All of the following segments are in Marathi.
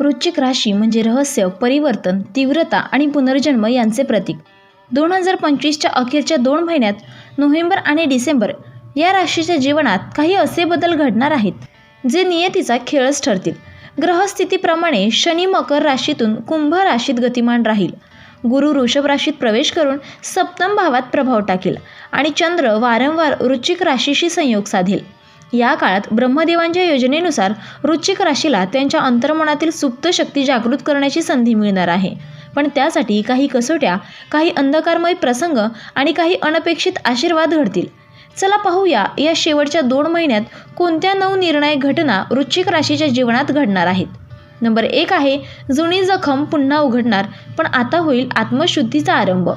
वृश्चिक राशी म्हणजे रहस्य परिवर्तन तीव्रता आणि पुनर्जन्म यांचे प्रतीक. दोन हजार पंचवीसच्या अखेरच्या दोन महिन्यात नोव्हेंबर आणि डिसेंबर या राशीच्या जीवनात काही असे बदल घडणार आहेत जे नियतीचा खेळच ठरतील. ग्रहस्थितीप्रमाणे शनी मकर राशीतून कुंभ राशीत गतिमान राहील. गुरु वृषभ राशीत प्रवेश करून सप्तम भावात प्रभाव टाकेल आणि चंद्र वारंवार वृश्चिक राशीशी संयोग साधेल. या काळात ब्रह्मदेवांच्या योजनेनुसार वृश्चिक राशीला त्यांच्या अंतर्मनातील सुप्त शक्ती जागृत करण्याची संधी मिळणार आहे. पण त्यासाठी काही कसोट्या काही अंधकारमय प्रसंग आणि काही अनपेक्षित आशीर्वाद घडतील. चला पाहूया या शेवटच्या दोन महिन्यात कोणत्या नऊ निर्णायक घटना वृश्चिक राशीच्या जीवनात घडणार आहेत. नंबर एक आहे जुनी जखम पुन्हा उघडणार पण आता होईल आत्मशुद्धीचा आरंभ.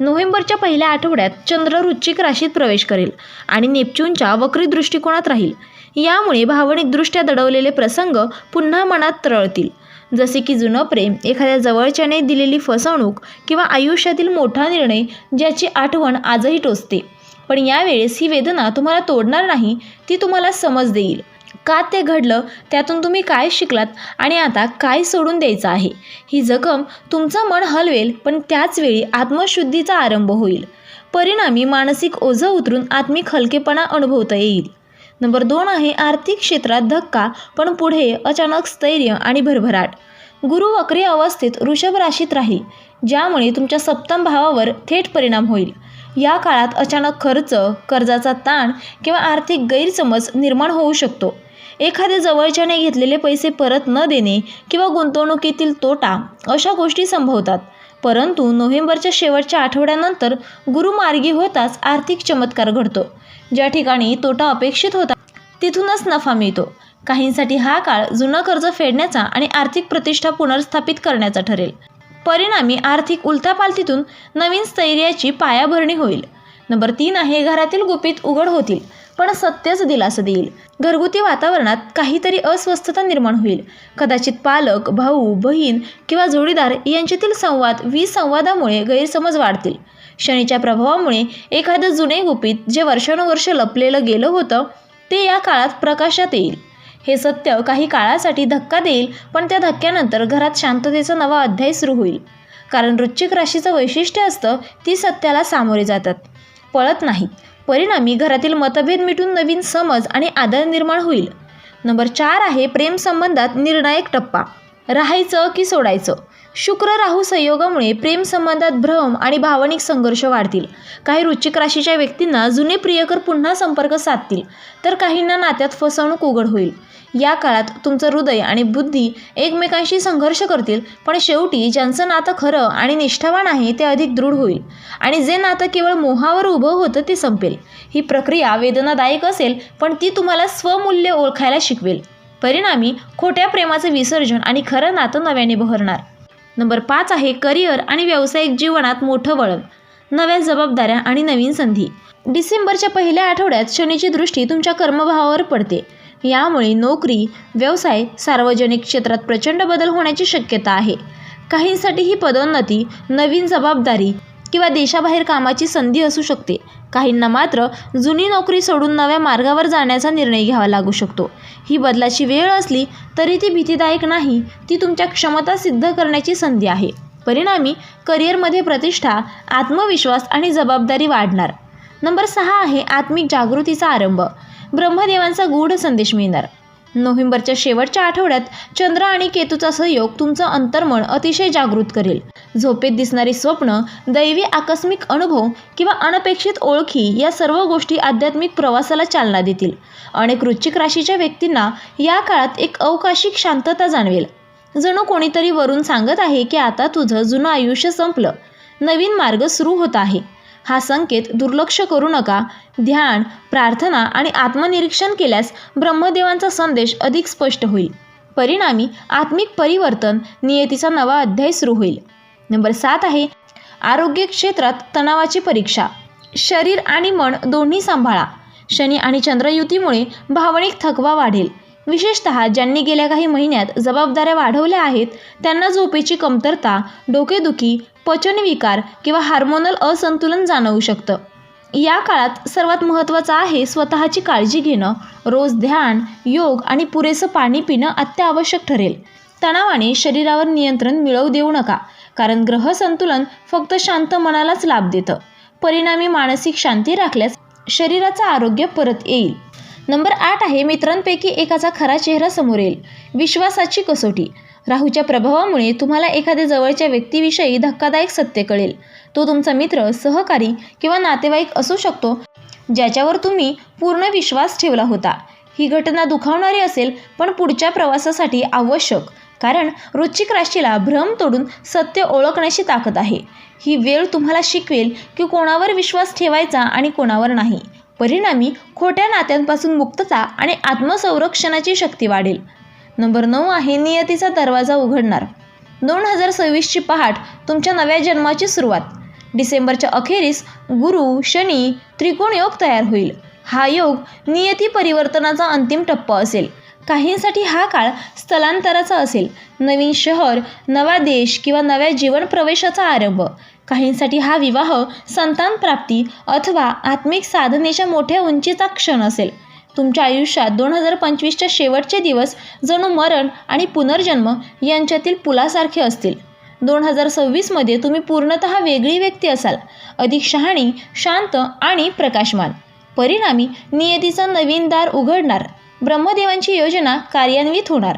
नोव्हेंबरच्या पहिल्या आठवड्यात चंद्र वृश्चिक राशीत प्रवेश करेल आणि नेपच्यूनच्या वक्री दृष्टिकोनात राहील. यामुळे भावनिकदृष्ट्या दडवलेले प्रसंग पुन्हा मनात तरळतील. जसे की जुनं प्रेम एखाद्या जवळच्याने दिलेली फसवणूक किंवा आयुष्यातील मोठा निर्णय ज्याची आठवण आजही टोचते. पण यावेळेस ही वेदना तुम्हाला तोडणार नाही ती तुम्हाला समज देईल. का ते घडलं त्यातून तुम्ही काय शिकलात आणि आता काय सोडून द्यायचं आहे? ही जखम तुमचं मन हलवेल पण त्याचवेळी आत्मशुद्धीचा आरंभ होईल. परिणामी मानसिक ओझं उतरून आत्मिक हलकेपणा अनुभवता येईल. नंबर दोन आहे आर्थिक क्षेत्रात धक्का पण पुढे अचानक स्थैर्य आणि भरभराट. गुरु वक्री अवस्थेत वृषभ राशीत राहील ज्यामुळे तुमच्या सप्तम भावावर थेट परिणाम होईल. या काळात अचानक खर्च कर्जाचा ताण किंवा आर्थिक गैरसमज निर्माण होऊ शकतो. एखाद्या जवळच्याने घेतलेले पैसे परत न देणे किंवा गुंतवणुकीतील तोटा अशा गोष्टी संभवतात. परंतु नोव्हेंबरच्या शेवटच्या आठवड्यानंतर गुरुमार्गी होताच आर्थिक चमत्कार घडतो. ज्या ठिकाणी तोटा अपेक्षित होता तिथूनच नफा मिळतो. काहींसाठी हा काळ जुनं कर्ज फेडण्याचा आणि आर्थिक प्रतिष्ठा पुनर्स्थापित करण्याचा ठरेल. परिणामी आर्थिक उलथापालथीतून नवीन स्थैर्याची पायाभरणी होईल. नंबर तीन आहे घरातील गुपित उघड होतील पण सत्यच दिलासा देईल. घरगुती वातावरणात काहीतरी अस्वस्थता निर्माण होईल. कदाचित पालक भाऊ बहीण किंवा जोडीदार यांच्यातील संवाद विसंवादामुळे गैरसमज वाढतील. शनीच्या प्रभावामुळे एखादं जुने गुपित जे वर्षानुवर्ष लपलेलं गेलं होतं ते या काळात प्रकाशात येईल. हे सत्य काही काळासाठी धक्का देईल पण त्या धक्क्यानंतर घरात शांततेचा नवा अध्याय सुरू होईल. कारण वृश्चिक राशीचं वैशिष्ट्य असतं ती सत्याला सामोरे जातात. पळत नाहीत. परिणामी घरातील मतभेद मिटून नवीन समज आणि आदर निर्माण होईल. नंबर चार आहे प्रेमसंबंधात निर्णायक टप्पा. राहायचं की सोडायचं? शुक्र राहू संयोगामुळे प्रेम संबंधात भ्रम आणि भावनिक संघर्ष वाढतील. काही वृश्चिक राशीच्या व्यक्तींना जुने प्रियकर पुन्हा संपर्क साधतील तर काहींना नात्यात फसवणूक उघड होईल. या काळात तुमचं हृदय आणि बुद्धी एकमेकांशी संघर्ष करतील पण शेवटी ज्यांचं नातं खरं आणि निष्ठावान आहे ते अधिक दृढ होईल. आणि जे नातं केवळ मोहावर उभं होतं ते संपेल. ही प्रक्रिया वेदनादायक असेल पण ती तुम्हाला स्वमूल्य ओळखायला शिकवेल. परिणामी खोट्या प्रेमाचं विसर्जन आणि खरं नातं नव्याने बहरणार. नंबर पाच आहे करिअर आणि व्यावसायिक जीवनात मोठं वळण. नव्या जबाबदाऱ्या आणि नवीन संधी. डिसेंबरच्या पहिल्या आठवड्यात शनीची दृष्टी तुमच्या कर्मभावावर पडते. यामुळे नोकरी व्यवसाय सार्वजनिक क्षेत्रात प्रचंड बदल होण्याची शक्यता आहे. काहींसाठी ही पदोन्नती नवीन जबाबदारी किंवा देशाबाहेर कामाची संधी असू शकते. काहींना मात्र जुनी नोकरी सोडून नव्या मार्गावर जाण्याचा निर्णय घ्यावा लागू शकतो. ही बदलाची वेळ असली तरी ती भीतीदायक नाही ती तुमच्या क्षमता सिद्ध करण्याची संधी आहे. परिणामी करिअरमध्ये प्रतिष्ठा आत्मविश्वास आणि जबाबदारी वाढणार. नंबर सहा आहे आत्मिक जागृतीचा आरंभ. ब्रह्मदेवांचा गूढ संदेश मिळणार. नोव्हेंबरच्या शेवटच्या आठवड्यात चंद्र आणि केतूचा सहयोग तुमचं अंतर्मन अतिशय जागृत करेल. झोपेत दिसणारी स्वप्न दैवी आकस्मिक अनुभव किंवा अनपेक्षित ओळखी या सर्व गोष्टी आध्यात्मिक प्रवासाला चालना देतील. अनेक वृश्चिक राशीच्या व्यक्तींना या काळात एक अवकाशिक शांतता जाणवेल. जणू कोणीतरी वरून सांगत आहे की आता तुझं जुनं आयुष्य संपलं. नवीन मार्ग सुरू होत आहे. हा संकेत दुर्लक्ष करू नका. ध्यान प्रार्थना आणि आत्मनिरीक्षण केल्यास ब्रह्मदेवांचा संदेश अधिक स्पष्ट होईल. परिणामी आत्मिक परिवर्तन नियतीचा नवा अध्याय सुरू होईल. नंबर सात आहे आरोग्य क्षेत्रात तणावाची परीक्षा. शरीर आणि मन दोन्ही सांभाळा. शनी आणि चंद्रयुतीमुळे भावनिक थकवा वाढेल. विशेषतः ज्यांनी गेल्या काही महिन्यात जबाबदाऱ्या वाढवल्या आहेत त्यांना झोपेची कमतरता डोकेदुखी पचनविकार किंवा हार्मोनल असंतुलन जाणवू शकतं. या काळात सर्वात महत्त्वाचं आहे स्वतःची काळजी घेणं. रोज ध्यान योग आणि पुरेसं पाणी पिणं अत्यावश्यक ठरेल. तणावाने शरीरावर नियंत्रण मिळवू देऊ नका कारण ग्रह संतुलन फक्त शांत मनालाच लाभ देतं. परिणामी मानसिक शांती राखल्यास शरीराचं आरोग्य परत येईल. नंबर आठ आहे मित्रांपैकी एकाचा खरा चेहरा समोर येईल. विश्वासाची कसोटी. राहूच्या प्रभावामुळे तुम्हाला एखाद्या जवळच्या व्यक्तीविषयी धक्कादायक सत्य कळेल. तो तुमचा मित्र सहकारी किंवा नातेवाईक असू शकतो ज्याच्यावर तुम्ही पूर्ण विश्वास ठेवला होता. ही घटना दुखावणारी असेल पण पुढच्या प्रवासासाठी आवश्यक कारण वृश्चिक राशीला भ्रम तोडून सत्य ओळखण्याची ताकद आहे. ही वेळ तुम्हाला शिकवेल की कोणावर विश्वास ठेवायचा आणि कोणावर नाही. परिणामी खोट्या नात्यांपासून मुक्तता आणि आत्मसंरक्षणाची शक्ती वाढेल. नंबर नऊ आहे नियतीचा दरवाजा उघडणार. दोन हजार सव्वीसची पहाट तुमच्या नव्या जन्माची सुरुवात. डिसेंबरच्या अखेरीस गुरु शनी त्रिकोण योग तयार होईल. हा योग नियती परिवर्तनाचा अंतिम टप्पा असेल. काहींसाठी हा काळ स्थलांतराचा असेल. नवीन शहर नवा देश किंवा नव्या जीवन प्रवेशाचा आरंभ. काहींसाठी हा विवाह संतान प्राप्ती अथवा आत्मिक साधनेच्या मोठ्या उंचीचा क्षण असेल. तुमच्या आयुष्यात दोन हजार पंचवीसच्या शेवटचे दिवस जणू मरण आणि पुनर्जन्म यांच्यातील पुलासारखे असतील. दोन हजार सव्वीसमध्ये तुम्ही पूर्णत वेगळी व्यक्ती असाल. अधिक शहाणी शांत आणि प्रकाशमान. परिणामी नियतीचं नवीन दार उघडणार. ब्रह्मदेवांची योजना कार्यान्वित होणार.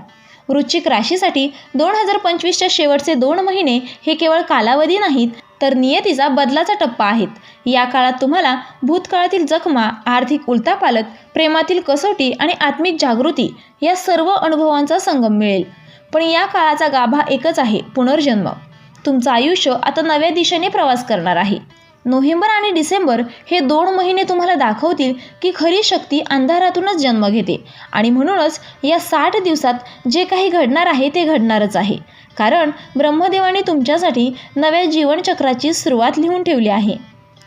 वृश्चिक राशीसाठी दोन हजार पंचवीसच्या शेवटचे दोन महिने हे केवळ कालावधी नाहीत तर नियतीचा बदलाचा टप्पा आहेत. या काळात तुम्हाला भूतकाळातील जखमा आर्थिक उलथापालट प्रेमातील कसोटी आणि आत्मिक जागृती या सर्व अनुभवांचा संगम मिळेल. पण या काळाचा गाभा एकच आहे पुनर्जन्म. तुमचं आयुष्य आता नव्या दिशेने प्रवास करणार आहे. नोव्हेंबर आणि डिसेंबर हे दोन महिने तुम्हाला दाखवतील की खरी शक्ती अंधारातूनच जन्म घेते. आणि म्हणूनच या साठ दिवसात जे काही घडणार आहे ते घडणारच आहे. कारण ब्रह्मदेवाने तुमच्यासाठी नव्या जीवनचक्राची सुरुवात लिहून ठेवली आहे.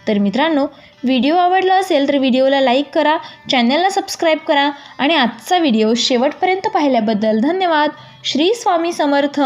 तर मित्रांनो व्हिडिओ आवडला असेल तर व्हिडिओला लाईक करा चॅनलला सबस्क्राईब करा आणि आजचा व्हिडिओ शेवटपर्यंत पाहिल्याबद्दल धन्यवाद. श्री स्वामी समर्थ.